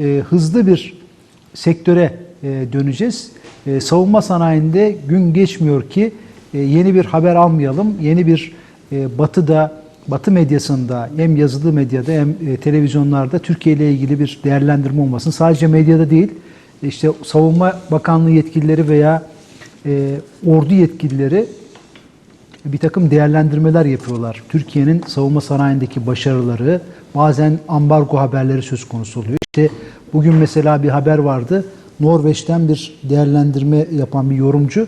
e, hızlı bir sektöre e, döneceğiz. E, savunma sanayinde gün geçmiyor ki e, yeni bir haber almayalım. Yeni bir e, batıda, batı medyasında hem yazılı medyada hem e, televizyonlarda Türkiye ile ilgili bir değerlendirme olmasın. Sadece medyada değil, işte savunma bakanlığı yetkilileri veya e, ordu yetkilileri bir takım değerlendirmeler yapıyorlar. Türkiye'nin savunma sanayindeki başarıları, bazen ambargo haberleri söz konusu oluyor. İşte bugün mesela bir haber vardı. Norveç'ten bir değerlendirme yapan bir yorumcu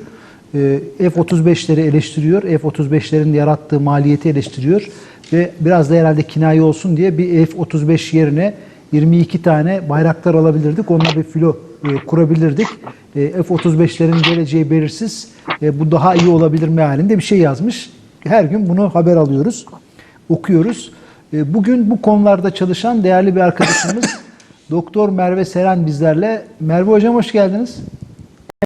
e, F-35'leri eleştiriyor. F-35'lerin yarattığı maliyeti eleştiriyor ve biraz da herhalde kinaye olsun diye bir F-35 yerine 22 tane bayraktar alabilirdik. Onunla bir filo kurabilirdik. E, F-35'lerin geleceği belirsiz. E, bu daha iyi olabilir mealinde bir şey yazmış. Her gün bunu haber alıyoruz, okuyoruz. E, bugün bu konularda çalışan değerli bir arkadaşımız Doktor Merve Seren bizlerle. Merve Hocam hoş geldiniz.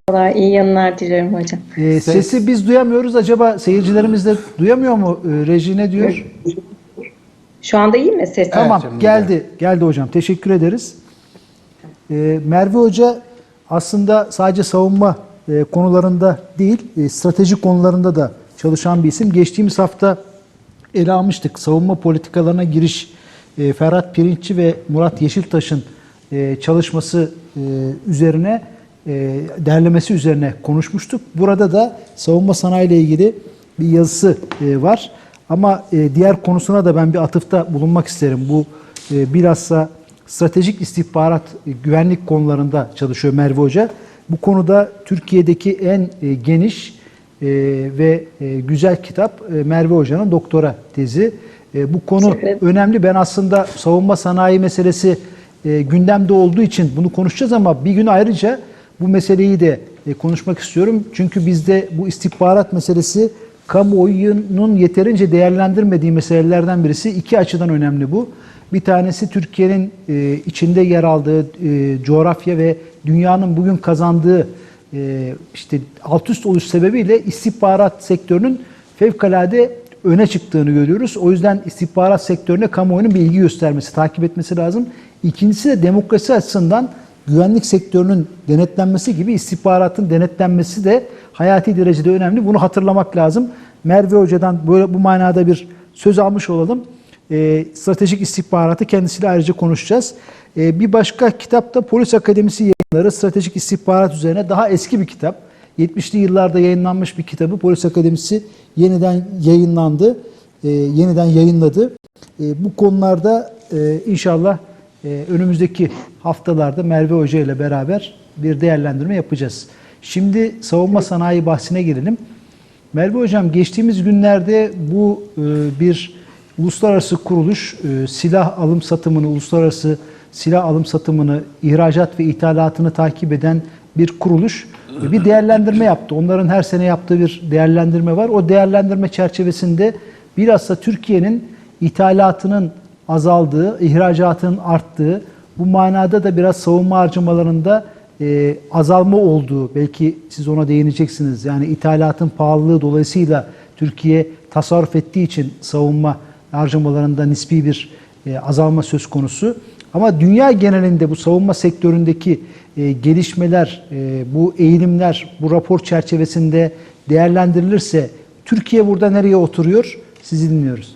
Merhabalar, iyi yanlar dilerim hocam. E, sesi biz duyamıyoruz. Acaba seyircilerimiz de duyamıyor mu? E, reji ne diyor? Şu anda iyi mi ses? Tamam canım, geldi. Geldi hocam. Teşekkür ederiz. Ee, Merve Hoca aslında sadece savunma e, konularında değil, e, strateji konularında da çalışan bir isim. Geçtiğimiz hafta ele almıştık. Savunma politikalarına giriş e, Ferhat Pirinççi ve Murat Yeşiltaş'ın e, çalışması e, üzerine e, derlemesi üzerine konuşmuştuk. Burada da savunma sanayi ile ilgili bir yazısı e, var. Ama e, diğer konusuna da ben bir atıfta bulunmak isterim. Bu e, bilhassa stratejik istihbarat e, güvenlik konularında çalışıyor Merve Hoca. Bu konuda Türkiye'deki en e, geniş e, ve güzel kitap Merve Hoca'nın doktora tezi. Bu konu önemli. Ben aslında savunma sanayi meselesi gündemde olduğu için bunu konuşacağız ama bir gün ayrıca bu meseleyi de konuşmak istiyorum. Çünkü bizde bu istihbarat meselesi kamuoyunun yeterince değerlendirmediği meselelerden birisi. iki açıdan önemli bu. Bir tanesi Türkiye'nin e, içinde yer aldığı e, coğrafya ve dünyanın bugün kazandığı e, işte alt üst oluş sebebiyle istihbarat sektörünün fevkalade öne çıktığını görüyoruz. O yüzden istihbarat sektörüne kamuoyunun bir ilgi göstermesi, takip etmesi lazım. İkincisi de demokrasi açısından güvenlik sektörünün denetlenmesi gibi istihbaratın denetlenmesi de hayati derecede önemli. Bunu hatırlamak lazım. Merve Hoca'dan böyle bu manada bir söz almış olalım. Ee, stratejik istihbaratı kendisiyle ayrıca konuşacağız. Ee, bir başka kitap da Polis Akademisi yayınları stratejik istihbarat üzerine daha eski bir kitap. 70'li yıllarda yayınlanmış bir kitabı Polis Akademisi yeniden yayınlandı, e, yeniden yayınladı. E, bu konularda e, inşallah e, önümüzdeki haftalarda Merve Hoca ile beraber bir değerlendirme yapacağız. Şimdi savunma sanayi bahsine girelim. Merve Hocam geçtiğimiz günlerde bu e, bir uluslararası kuruluş e, silah alım satımını, uluslararası silah alım satımını, ihracat ve ithalatını takip eden bir kuruluş e, bir değerlendirme yaptı. Onların her sene yaptığı bir değerlendirme var. O değerlendirme çerçevesinde bilhassa Türkiye'nin ithalatının azaldığı, ihracatının arttığı, bu manada da biraz savunma harcamalarında e, azalma olduğu, belki siz ona değineceksiniz. Yani ithalatın pahalılığı dolayısıyla Türkiye tasarruf ettiği için savunma harcamalarında nispi bir e, azalma söz konusu. Ama dünya genelinde bu savunma sektöründeki e, gelişmeler, e, bu eğilimler bu rapor çerçevesinde değerlendirilirse Türkiye burada nereye oturuyor? Sizi dinliyoruz.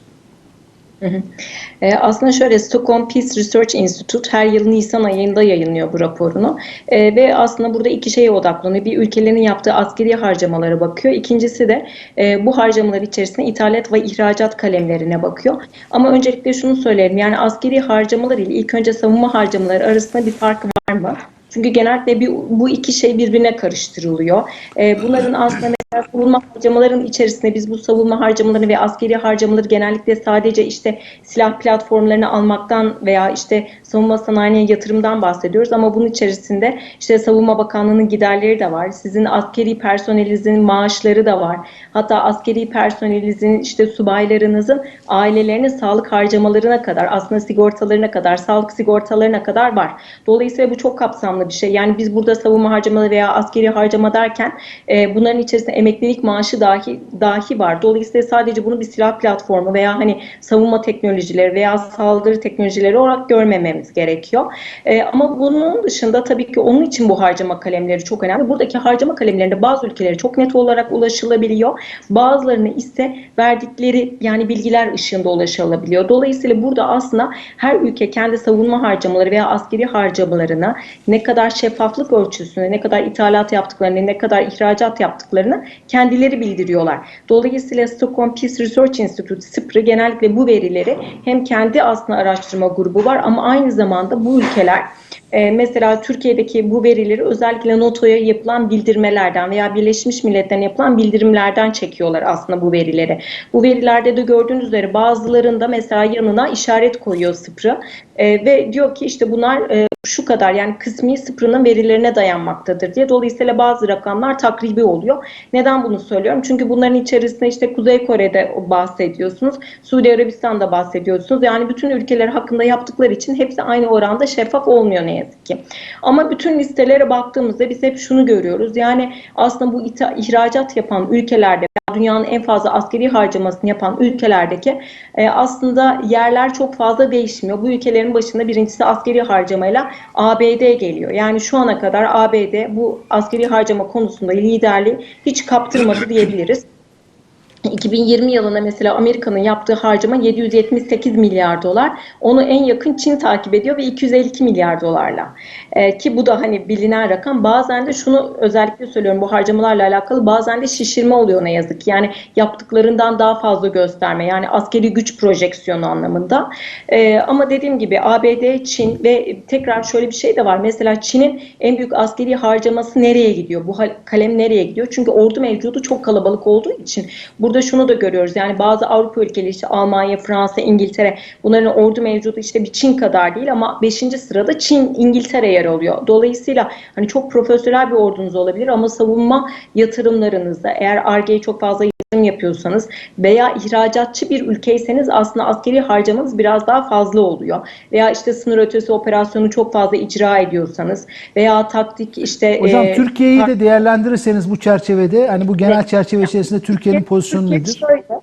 Ee, aslında şöyle Stockholm Peace Research Institute her yıl Nisan ayında yayınlıyor bu raporunu Ee, ve aslında burada iki şeye odaklanıyor. Bir ülkelerin yaptığı askeri harcamalara bakıyor. İkincisi de e, bu harcamalar içerisinde ithalat ve ihracat kalemlerine bakıyor. Ama öncelikle şunu söyleyelim yani askeri harcamalar ile ilk önce savunma harcamaları arasında bir fark var mı? Çünkü genellikle bir, bu iki şey birbirine karıştırılıyor. Bunların aslında savunma harcamaların içerisinde biz bu savunma harcamaları ve askeri harcamaları genellikle sadece işte silah platformlarını almaktan veya işte savunma sanayine yatırımdan bahsediyoruz ama bunun içerisinde işte Savunma Bakanlığı'nın giderleri de var. Sizin askeri personelinizin maaşları da var. Hatta askeri personelinizin işte subaylarınızın ailelerinin sağlık harcamalarına kadar aslında sigortalarına kadar sağlık sigortalarına kadar var. Dolayısıyla bu çok kapsamlı bir şey. Yani biz burada savunma harcamaları veya askeri harcama derken e, bunların içerisinde emeklilik maaşı dahi dahi var. Dolayısıyla sadece bunu bir silah platformu veya hani savunma teknolojileri veya saldırı teknolojileri olarak görmememiz gerekiyor. E, ama bunun dışında tabii ki onun için bu harcama kalemleri çok önemli. Buradaki harcama kalemlerinde bazı ülkelere çok net olarak ulaşılabiliyor. Bazılarına ise verdikleri yani bilgiler ışığında ulaşılabiliyor. Dolayısıyla burada aslında her ülke kendi savunma harcamaları veya askeri harcamalarına ne kadar şeffaflık ölçüsünde, ne kadar ithalat yaptıklarını, ne kadar ihracat yaptıklarını kendileri bildiriyorlar. Dolayısıyla Stockholm Peace Research Institute, SIPRI genellikle bu verileri hem kendi aslında araştırma grubu var ama aynı zamanda bu ülkeler e, mesela Türkiye'deki bu verileri özellikle NATO'ya yapılan bildirmelerden veya Birleşmiş Milletler'e yapılan bildirimlerden çekiyorlar aslında bu verileri. Bu verilerde de gördüğünüz üzere bazılarında mesela yanına işaret koyuyor SIPRI e, ve diyor ki işte bunlar e, şu kadar yani kısmi SIPRI'nin verilerine dayanmaktadır diye. Dolayısıyla bazı rakamlar takribi oluyor. Neden bunu söylüyorum? Çünkü bunların içerisinde işte Kuzey Kore'de bahsediyorsunuz, Suudi Arabistan'da bahsediyorsunuz. Yani bütün ülkeler hakkında yaptıkları için hepsi aynı oranda şeffaf olmuyor ne yazık ki. Ama bütün listelere baktığımızda biz hep şunu görüyoruz. Yani aslında bu ihracat yapan ülkelerde dünyanın en fazla askeri harcamasını yapan ülkelerdeki e, aslında yerler çok fazla değişmiyor. Bu ülkelerin başında birincisi askeri harcamayla ABD geliyor. Yani şu ana kadar ABD bu askeri harcama konusunda liderliği hiç kaptırmadı diyebiliriz. 2020 yılında mesela Amerika'nın yaptığı harcama 778 milyar dolar. Onu en yakın Çin takip ediyor ve 252 milyar dolarla. Ee, ki bu da hani bilinen rakam. Bazen de şunu özellikle söylüyorum bu harcamalarla alakalı bazen de şişirme oluyor ne yazık. Yani yaptıklarından daha fazla gösterme. Yani askeri güç projeksiyonu anlamında. Ee, ama dediğim gibi ABD, Çin ve tekrar şöyle bir şey de var. Mesela Çin'in en büyük askeri harcaması nereye gidiyor? Bu kalem nereye gidiyor? Çünkü ordu mevcudu çok kalabalık olduğu için bu Burada şunu da görüyoruz yani bazı Avrupa ülkeleri işte Almanya, Fransa, İngiltere bunların ordu mevcudu işte bir Çin kadar değil ama 5. sırada Çin, İngiltere yer alıyor. Dolayısıyla hani çok profesyonel bir ordunuz olabilir ama savunma yatırımlarınızda eğer ARGE'ye çok fazla yatırım yapıyorsanız veya ihracatçı bir ülkeyseniz aslında askeri harcamanız biraz daha fazla oluyor. Veya işte sınır ötesi operasyonu çok fazla icra ediyorsanız veya taktik işte Hocam e, Türkiye'yi de değerlendirirseniz bu çerçevede hani bu genel Evet. çerçeve içerisinde Türkiye'nin pozisyonu Türkiye nedir? şöyle,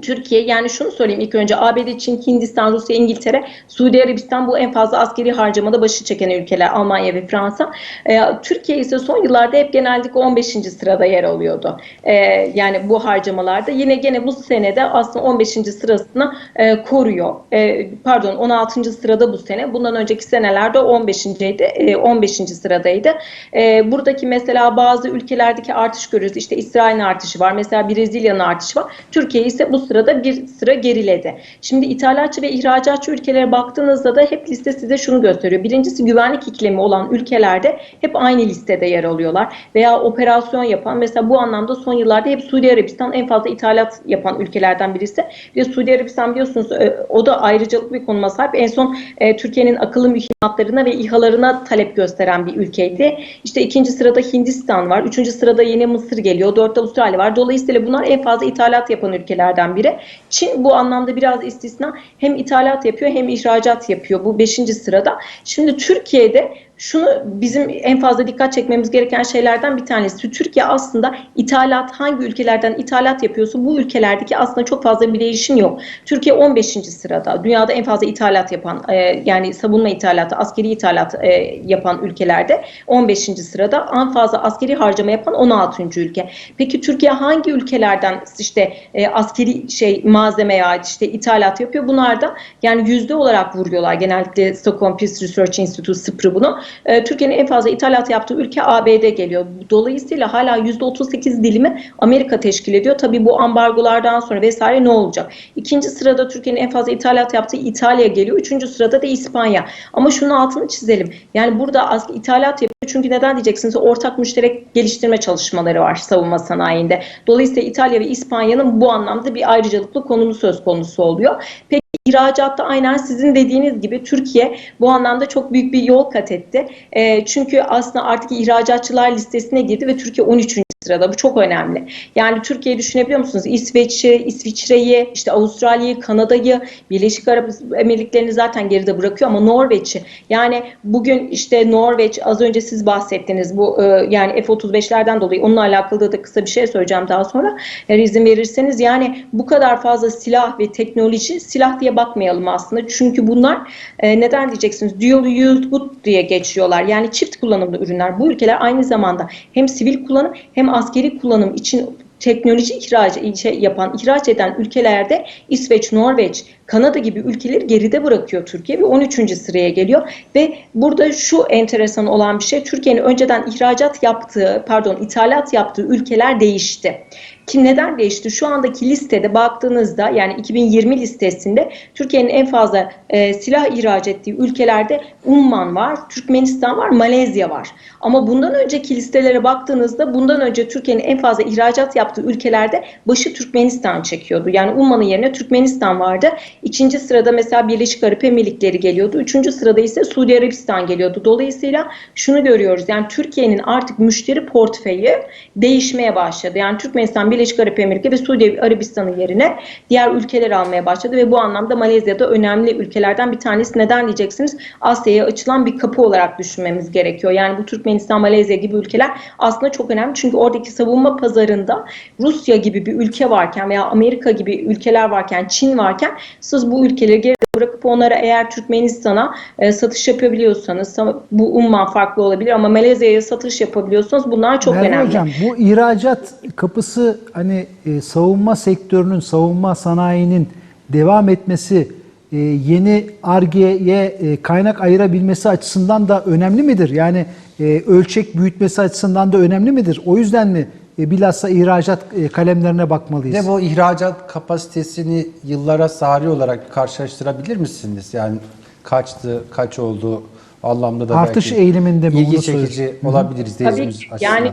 Türkiye yani şunu söyleyeyim ilk önce ABD, Çin, Hindistan, Rusya, İngiltere, Suudi Arabistan bu en fazla askeri harcamada başı çeken ülkeler Almanya ve Fransa. Ee, Türkiye ise son yıllarda hep genellikle 15. sırada yer alıyordu. Ee, yani bu harcamalarda yine gene bu senede aslında 15. sırasını e, koruyor. E, pardon 16. sırada bu sene. Bundan önceki senelerde 15.ydi. E, 15. sıradaydı. E, buradaki mesela bazı ülkelerdeki artış görüyoruz. İşte İsrail'in artışı var. Mesela Brezilya'nın artışı var. Türkiye ise bu sırada bir sıra geriledi. Şimdi ithalatçı ve ihracatçı ülkelere baktığınızda da hep liste size şunu gösteriyor. Birincisi güvenlik iklimi olan ülkelerde hep aynı listede yer alıyorlar. Veya operasyon yapan mesela bu anlamda son yıllarda hep Suudi Arabistan en fazla ithalat yapan ülkelerden birisi. Ve Suudi Arabistan biliyorsunuz e, o da ayrıcalıklı bir konuma sahip. En son e, Türkiye'nin akıllı mühimmatlarına ve İHA'larına talep gösteren bir ülkeydi. İşte ikinci sırada Hindistan var. Üçüncü sırada yine Mısır geliyor. Dörtte Avustralya var. Dolayısıyla bunlar en fazla ithalat yapan ülkelerden biri. Çin bu anlamda biraz istisna. Hem ithalat yapıyor hem ihracat yapıyor. Bu beşinci sırada. Şimdi Türkiye'de şunu bizim en fazla dikkat çekmemiz gereken şeylerden bir tanesi. Türkiye aslında ithalat hangi ülkelerden ithalat yapıyorsa bu ülkelerdeki aslında çok fazla bir değişim yok. Türkiye 15. sırada. Dünyada en fazla ithalat yapan e, yani savunma ithalatı, askeri ithalat e, yapan ülkelerde 15. sırada. En fazla askeri harcama yapan 16. ülke. Peki Türkiye hangi ülkelerden işte e, askeri şey malzemeye ait işte ithalat yapıyor? Bunlar da yani yüzde olarak vuruyorlar. Genellikle Stockholm Peace Research Institute SIPRI bunu. E, Türkiye'nin en fazla ithalat yaptığı ülke ABD geliyor. Dolayısıyla hala %38 dilimi Amerika teşkil ediyor. Tabii bu ambargolardan sonra vesaire ne olacak? İkinci sırada Türkiye'nin en fazla ithalat yaptığı İtalya geliyor. Üçüncü sırada da İspanya. Ama şunun altını çizelim. Yani burada az ithalat yapıyor. Çünkü neden diyeceksiniz? Ortak müşterek geliştirme çalışmaları var savunma sanayinde. Dolayısıyla İtalya ve İspanya'nın bu anlamda bir ayrıcalıklı konumu söz konusu oluyor. Peki İhracatta aynen sizin dediğiniz gibi Türkiye bu anlamda çok büyük bir yol kat etti. E, çünkü aslında artık ihracatçılar listesine girdi ve Türkiye 13. sırada. Bu çok önemli. Yani Türkiye'yi düşünebiliyor musunuz? İsveç'i, İsviçre'yi, işte Avustralya'yı, Kanada'yı, Birleşik Arap Emirlikleri'ni zaten geride bırakıyor ama Norveç'i. Yani bugün işte Norveç az önce siz bahsettiniz bu e, yani F-35'lerden dolayı onunla alakalı da kısa bir şey söyleyeceğim daha sonra. Eğer izin verirseniz yani bu kadar fazla silah ve teknoloji silah diye bakmayalım aslında. Çünkü bunlar e, neden diyeceksiniz? Dual used diye geçiyorlar. Yani çift kullanımlı ürünler. Bu ülkeler aynı zamanda hem sivil kullanım hem askeri kullanım için teknoloji ihraç şey yapan, ihraç eden ülkelerde İsveç, Norveç, Kanada gibi ülkeleri geride bırakıyor Türkiye ve 13. sıraya geliyor ve burada şu enteresan olan bir şey Türkiye'nin önceden ihracat yaptığı, pardon ithalat yaptığı ülkeler değişti. Ki neden değişti? Şu andaki listede baktığınızda yani 2020 listesinde Türkiye'nin en fazla e, silah ihraç ettiği ülkelerde Umman var, Türkmenistan var, Malezya var. Ama bundan önceki listelere baktığınızda bundan önce Türkiye'nin en fazla ihracat yaptığı ülkelerde başı Türkmenistan çekiyordu. Yani Umman'ın yerine Türkmenistan vardı. İkinci sırada mesela Birleşik Arap Emirlikleri geliyordu. Üçüncü sırada ise Suudi Arabistan geliyordu. Dolayısıyla şunu görüyoruz. Yani Türkiye'nin artık müşteri portföyü değişmeye başladı. Yani Türkmenistan, Birleşik Arap Emirlikleri ve Suudi Arabistan'ın yerine diğer ülkeler almaya başladı ve bu anlamda Malezya'da önemli ülkelerden bir tanesi. Neden diyeceksiniz? Asya'ya açılan bir kapı olarak düşünmemiz gerekiyor. Yani bu Türkmenistan, Malezya gibi ülkeler aslında çok önemli. Çünkü oradaki savunma pazarında Rusya gibi bir ülke varken veya Amerika gibi ülkeler varken, Çin varken siz bu ülkeleri bırakıp onlara eğer Türkmenistan'a e, satış yapabiliyorsanız bu umman farklı olabilir ama Malezya'ya satış yapabiliyorsanız bunlar çok Merve önemli. Hocam bu ihracat kapısı hani e, savunma sektörünün, savunma sanayinin devam etmesi, e, yeni ARGE'ye e, kaynak ayırabilmesi açısından da önemli midir? Yani e, ölçek büyütmesi açısından da önemli midir? O yüzden mi bilhassa ihracat e, kalemlerine bakmalıyız? de bu ihracat kapasitesini yıllara sari olarak karşılaştırabilir misiniz? Yani kaçtı, kaç oldu anlamda da Artış belki eğiliminde mi? ilgi çekici olabilir Tabii izleyicimiz ki. açısından. yani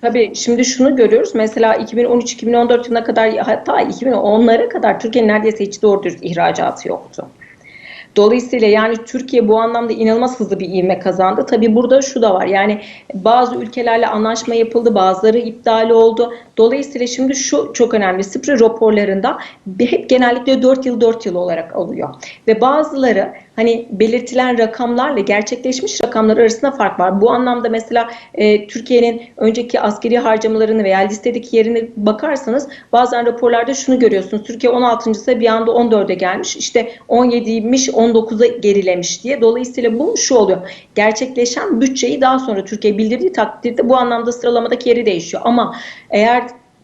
tabii şimdi şunu görüyoruz. Mesela 2013-2014 yılına kadar hatta 2010'lara kadar Türkiye'nin neredeyse hiç doğru dürüst ihracatı yoktu. Dolayısıyla yani Türkiye bu anlamda inanılmaz hızlı bir ivme kazandı. Tabii burada şu da var. Yani bazı ülkelerle anlaşma yapıldı, bazıları iptal oldu. Dolayısıyla şimdi şu çok önemli. SIPRI raporlarında hep genellikle 4 yıl 4 yıl olarak alıyor. Ve bazıları hani belirtilen rakamlarla gerçekleşmiş rakamlar arasında fark var. Bu anlamda mesela e, Türkiye'nin önceki askeri harcamalarını veya listedeki yerine bakarsanız bazen raporlarda şunu görüyorsunuz. Türkiye 16. ise bir anda 14'e gelmiş. İşte 17'ymiş 19'a gerilemiş diye. Dolayısıyla bu şu oluyor. Gerçekleşen bütçeyi daha sonra Türkiye bildirdiği takdirde bu anlamda sıralamadaki yeri değişiyor. Ama eğer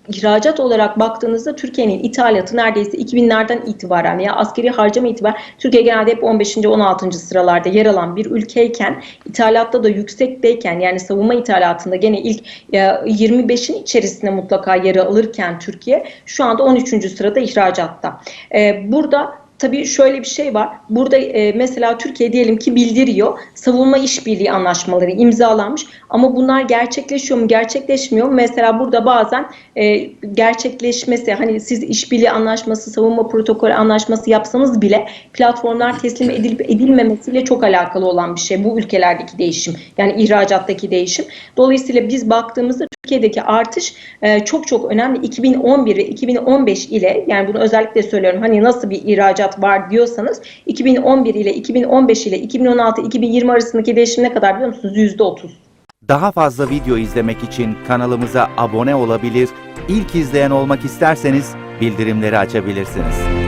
ihracat olarak baktığınızda Türkiye'nin ithalatı neredeyse 2000'lerden itibaren veya askeri harcama itibaren Türkiye genelde hep 15. 16. sıralarda yer alan bir ülkeyken ithalatta da yüksekteyken yani savunma ithalatında gene ilk e, 25'in içerisinde mutlaka yer alırken Türkiye şu anda 13. sırada ihracatta. E, burada Tabii şöyle bir şey var. Burada e, mesela Türkiye diyelim ki bildiriyor. Savunma işbirliği anlaşmaları imzalanmış. Ama bunlar gerçekleşiyor mu, gerçekleşmiyor mu? Mesela burada bazen e, gerçekleşmesi, hani siz işbirliği anlaşması, savunma protokolü anlaşması yapsanız bile platformlar teslim edilip edilmemesiyle çok alakalı olan bir şey. Bu ülkelerdeki değişim, yani ihracattaki değişim. Dolayısıyla biz baktığımızda Türkiye'deki artış e, çok çok önemli. 2011 ve 2015 ile yani bunu özellikle söylüyorum hani nasıl bir ihracat var diyorsanız 2011 ile 2015 ile 2016-2020 arasındaki değişim ne kadar biliyor musunuz? %30. Daha fazla video izlemek için kanalımıza abone olabilir, ilk izleyen olmak isterseniz bildirimleri açabilirsiniz.